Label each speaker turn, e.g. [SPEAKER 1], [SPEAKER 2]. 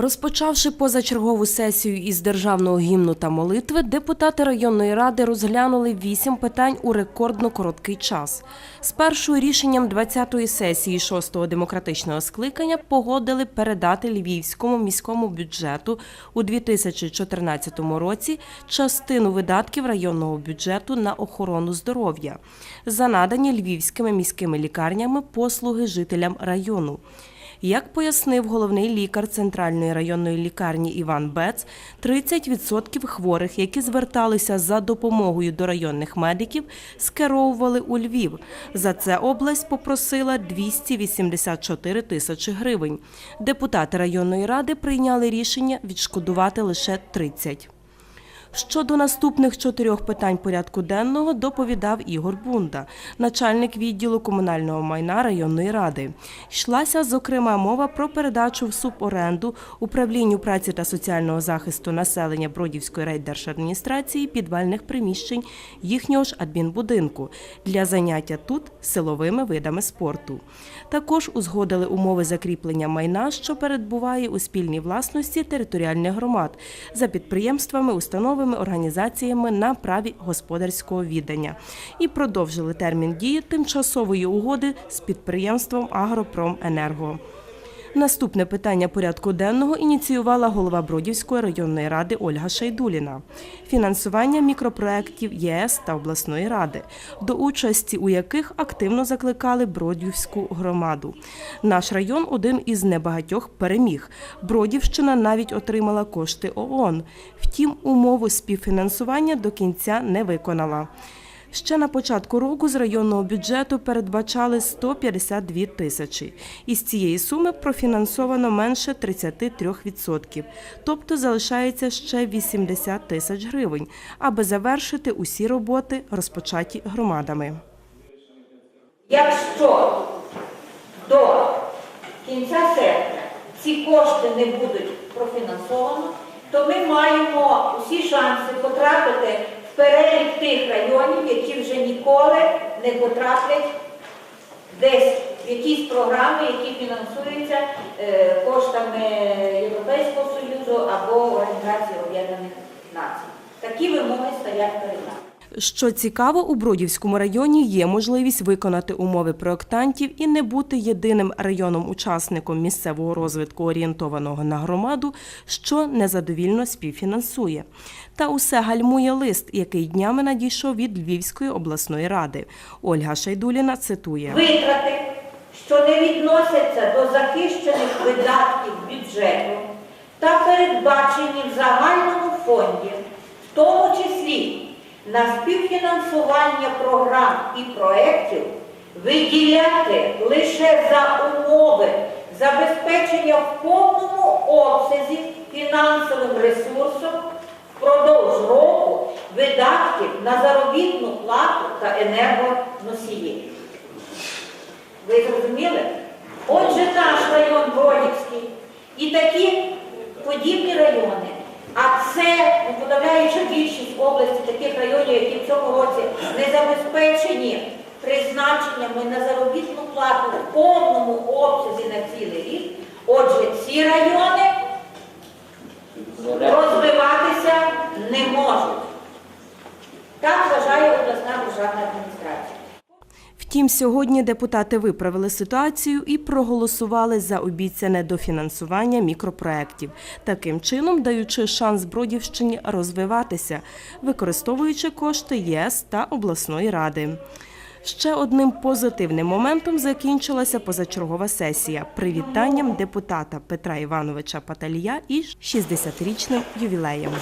[SPEAKER 1] Розпочавши позачергову сесію із державного гімну та молитви, депутати районної ради розглянули вісім питань у рекордно короткий час. Спершу рішенням 20-ї сесії 6-го демократичного скликання погодили передати Львівському міському бюджету у 2014 році частину видатків районного бюджету на охорону здоров'я за надані львівськими міськими лікарнями послуги жителям району. Як пояснив головний лікар центральної районної лікарні Іван Бец, 30% хворих, які зверталися за допомогою до районних медиків, скеровували у Львів. За це область попросила 284 тисячі гривень. Депутати районної ради прийняли рішення відшкодувати лише 30. Щодо наступних чотирьох питань порядку денного доповідав Ігор Бунда, начальник відділу комунального майна районної ради. Йшлася зокрема мова про передачу в суборенду управлінню праці та соціального захисту населення Бродівської райдержадміністрації підвальних приміщень їхнього ж адмінбудинку для заняття тут силовими видами спорту. Також узгодили умови закріплення майна, що передбуває у спільній власності територіальних громад за підприємствами, установами, організаціями на праві господарського віддання і продовжили термін дії тимчасової угоди з підприємством Агропроменерго. Наступне питання порядку денного ініціювала голова Бродівської районної ради Ольга Шайдуліна. Фінансування мікропроєктів ЄС та обласної ради, до участі у яких активно закликали Бродівську громаду. Наш район один із небагатьох переміг. Бродівщина навіть отримала кошти ООН. Втім, умову співфінансування до кінця не виконала. Ще на початку року з районного бюджету передбачали 152 тисячі. Із цієї суми профінансовано менше 33%, тобто залишається ще 80 тисяч гривень, аби завершити усі роботи, розпочаті громадами.
[SPEAKER 2] Якщо до кінця серпня ці кошти не будуть профінансовані, то ми маємо усі шанси потрапити перелік тих районів, які вже ніколи не потраплять десь в якісь програми, які фінансуються е, коштами Європейського Союзу або Організації Об'єднаних Націй. Такі вимоги стоять перед нами.
[SPEAKER 1] Що цікаво, у Бродівському районі є можливість виконати умови проєктантів і не бути єдиним районом-учасником місцевого розвитку, орієнтованого на громаду, що незадовільно співфінансує. Та усе гальмує лист, який днями надійшов від Львівської обласної ради. Ольга Шайдуліна цитує.
[SPEAKER 2] Витрати, що не відносяться до захищених видатків бюджету та передбачені в загальному фонді, в тому числі на співфінансування програм і проєктів, виділяти лише за умови забезпечення в повному обсязі фінансовим ресурсом впродовж року видатків на заробітну плату та енергоносії. Ви зрозуміли? Отже, наш район Бродівський і такі подібні райони. Які в цьому році не забезпечені призначеннями на заробітну плату в повному обсязі на цілий рік. Отже, ці райони
[SPEAKER 1] Сьогодні депутати виправили ситуацію і проголосували за обіцяне дофінансування мікропроєктів, таким чином даючи шанс Бродівщині розвиватися, використовуючи кошти ЄС та обласної ради. Ще одним позитивним моментом закінчилася позачергова сесія привітанням депутата Петра Івановича Паталія із 60-річним ювілеєм.